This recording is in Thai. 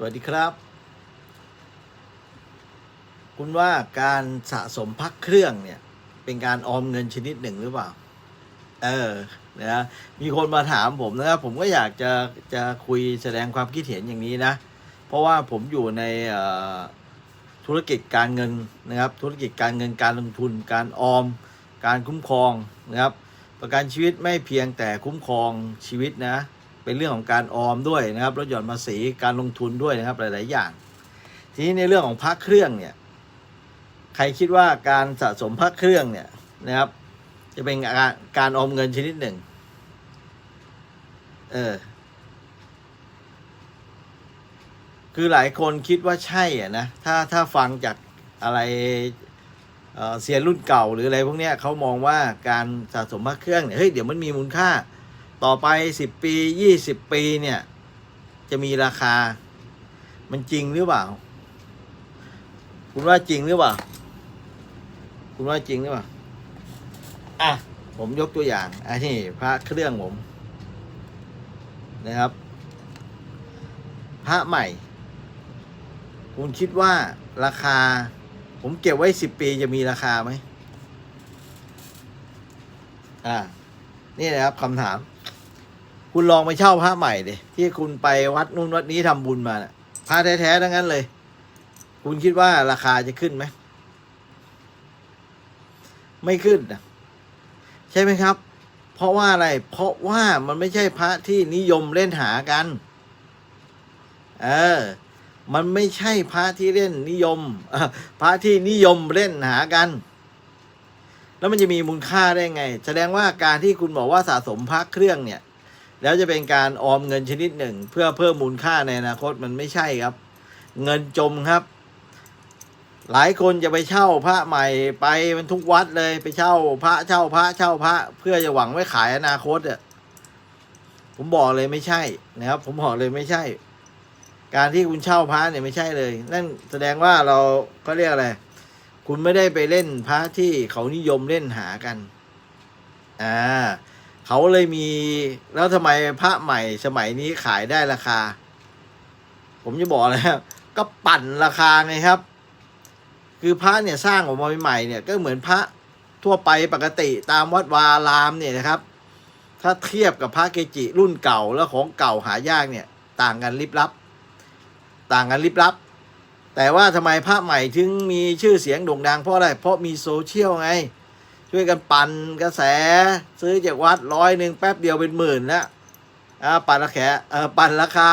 สวัสดีครับ คุณว่าการสะสมพักเครื่องเนี่ย เป็นการออมเงินชนิดหนึ่งหรือเปล่า เออนะมีคนมาถามผมนะครับผมก็อยากจะจะคุยแสดงความคิดเห็นอย่างนี้นะ เพราะว่าผมอยู่ในธุรกิจการเงินนะครับ ธุรกิจการเงินการลงทุน การออม การคุ้มครองนะครับ ประกันชีวิตไม่เพียงแต่คุ้มครองชีวิตนะ เป็นเรื่องของการออมด้วยนะครับลดหย่อนภาษีการลงทุนด้วยนะครับหลาย ๆ อย่าง ทีนี้ในเรื่องของพักเครื่องเนี่ยใครคิดว่าการสะสมพักเครื่องเนี่ยนะครับ จะเป็นการการออมเงินชนิดหนึ่งเออคือหลายคนคิดว่าใช่อะนะถ้าถ้าฟังจากอะไรเอ่อเซียรุ่นเก่าหรืออะไรพวกเนี้ยเขามองว่าการสะสมพระเครื่องเนี่ยเฮ้ยเดี๋ยวมันมีมูลค่า ต่อไปสิบปียี่สิบปีเนี่ย จะมีราคา มันจริงหรือเปล่า คุณว่าจริงหรือเปล่า คุณว่าจริงหรือเปล่า อะ ผมยกตัวอย่างอันนี้พระเครื่องผม นะครับ พระใหม่ คุณคิดว่าราคา ผมเก็บไว้สิบปีจะมีราคาไหม อ่านี่นะครับคำถาม คุณลองไปเช่าพระใหม่ดิที่คุณไปวัดนู่นวัดนี้ทำบุญมาน่ะพระแท้ๆทั้งนั้นเลย คุณคิดว่าราคาจะขึ้นไหมไม่ขึ้นนะใช่ไหมครับ เพราะว่าอะไร เพราะว่ามันไม่ใช่พระที่นิยมเล่นหากัน เออ มันไม่ใช่พระที่เล่นนิยมพระที่นิยมเล่นหากัน แล้วมันจะมีมูลค่าได้ไง แสดงว่าการที่คุณบอกว่าสะสมพระเครื่องเนี่ย แล้วจะเป็นการออมเงินชนิดหนึ่ง เพื่อเพิ่มมูลค่าในอนาคตมันไม่ใช่ครับ เงินจมครับ หลายคนจะไปเช่าพระใหม่ไปมันทุกวัดเลยไปเช่าพระเช่าพระเช่าพระ เพื่อจะหวังไว้ขายอนาคตอะผมบอกเลยไม่ใช่นะครับ ผมบอกเลยไม่ใช่ การที่คุณเช่าพระเนี่ยไม่ใช่เลย นั่นแสดงว่าเราก็เรียกอะไรคุณไม่ได้ไปเล่นพระที่เขานิยมเล่นหากัน อ่า เขาเลยมี แล้วทำไมพระใหม่สมัยนี้ขายได้ราคา ผมจะบอกแล้วก็ปั่นราคาไงครับ คือพระเนี่ยสร้างออกมาใหม่เนี่ย ก็เหมือนพระทั่วไปปกติตามวัดวาอารามเนี่ยนะครับ ถ้าเทียบกับพระเกจิรุ่นเก่าแล้วของเก่าหายากเนี่ย ต่างกันลิบลับ ต่างกันลิบลับ แต่ว่าทำไมพระใหม่ถึงมีชื่อเสียงโด่งดังเพราะอะไรเพราะมีโซเชียลไง ช่วยกันปั่นกระแส ซื้อจากวัดร้อยหนึ่งแป๊บเดียวเป็นหมื่นแล้วอ่าปั่นราคาเออปั่นราคา